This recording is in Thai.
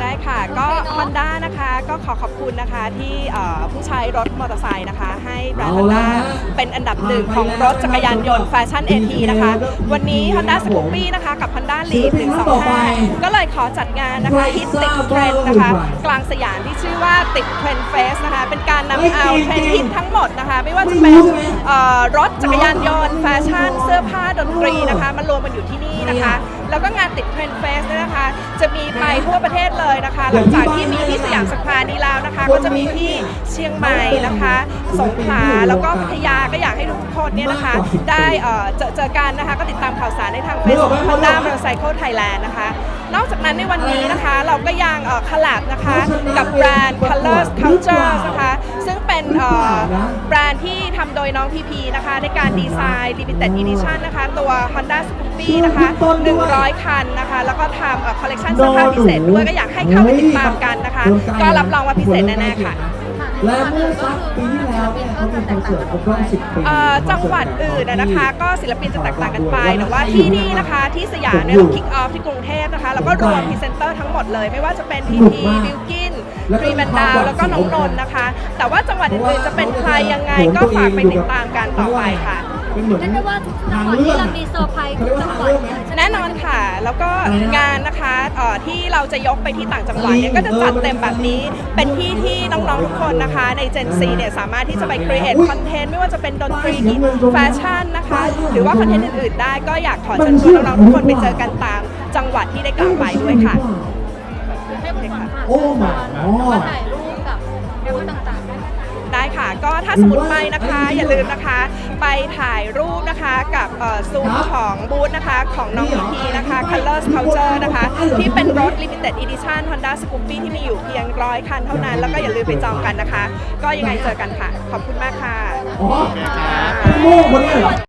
ได้ค่ะก็ฮอนด้านะคะก็ขอขอบคุณนะคะที่ผู้ใช้รถมอเตอร์ไซค์นะคะ ให้แบรนด์ฮอนด้าเป็นอันดับหนึ่งของรถจักรยานยนต์แฟชั่นเอทีนะคะ วันนี้ฮันด้าสกู o บี้นะคะกับฮันด้า Honda l สองห้าก็เลยขอจัดงานนะคะฮิตติดเทรนด์นะคะ กลางสยามที่ชื่อว่าติดเทรนด์เฟสนะคะ เป็นการนำเอาเทรนด์ฮิตทั้งหมดนะคะ ไม่ว่าจะเป็นรถจักรยานยนต์แฟชั่นเสื้อผ้าดนตรีนะคะมารวมกันอยู่ที่นี่นะคะ แล้วก็งานติดเทรนด์เฟสเนี่ยนะคะ จะมีไปทั่วประเทศเลยนะคะ หลังจากที่มีที่สยามสแควร์นี้แล้วนะคะ ก็จะมีที่เชียงใหม่นะคะ สงขลาแล้วก็พัทยาก็อยากให้ทุกคนเนี่ยนะคะ ได้เอ่อเจอเจอกันนะคะ ก็ติดตามข่าวสารในทาง Facebook Honda Motorcycle Thailand นะคะ นอกจากนั้นในวันนี้นะคะ เราก็ยังขลับนะคะ กับแบรนด์ Colors Culture นะคะ ซึ่งเป็นแบรนด์ที่ทำโดยน้องพีพีนะคะ ในการดีไซน์ Limited Edition นะคะ ตัว Honda Scoopy นะคะ 100 คันนะคะ แล้วก็ทำคอลเลกชันเสื้อผ้าพิเศษด้วยก็อยากให้เข้าไปติดตามกันนะคะ ก็รับรองว่าพิเศษแน่ๆค่ะ และเมื่อสักปีที่แล้วเนี่ยเขามีคอนเสิร์ตครบรอบ10ปีเอ่อจังหวัดอื่นนะนะคะ ก็ศิลปินจะแตกต่างกันไปแต่ว่าที่นี่นะคะที่สยามเนี่ยเราคิกออฟที่กรุงเทพนะคะแล้วก็รวมพรีเซนเตอร์ทั้งหมดเลยไม่ว่าจะเป็นพีพีบิลกินฟรีแมนดาวแล้วก็น้องนนท์นะคะ แต่ว่าจังหวัดอื่นๆจะเป็นใครยังไงก็ฝากไปติดตามกันต่อไปค่ะ เป็นเหมือนเรียกได้ว่าทุกจังหวัดที่เรามีเซอร์ไพรส์ทุกจัง แล้วก็งานนะคะเอ่อที่เราจะยกไปที่ต่างจังหวัดเนี่ยก็จะจัดเต็มแบบนี้ เป็นที่ที่น้องๆทุกคนนะคะใน Gen Z เนี่ยสามารถที่จะไป create content ไม่ว่าจะเป็นดนตรีแฟชั่นนะคะ หรือว่าคอนเทนต์อื่นๆได้ก็อยากขอเชิญชวนน้องๆทุกคนไปเจอกันตามจังหวัดที่ได้กล่าวไปด้วยค่ะให้คุณผ่านผ่านโอ้ my มา god ถ่ ก็ถ้าสมมติไปนะคะ อย่าลืมนะคะ ไปถ่ายรูปนะคะกับเอ่อซูมของบูธนะคะ ของน้องพีพีนะคะ Colors Culture นะคะ ที่เป็นรถ Limited Edition Honda Scoopy ที่มีอยู่เพียงร้อยคันเท่านั้น แล้วก็อย่าลืมไปจองกันนะคะ ก็ยังไงเจอกันค่ะ ขอบคุณมากค่ะอ๋อโม่คนนี้เหรอ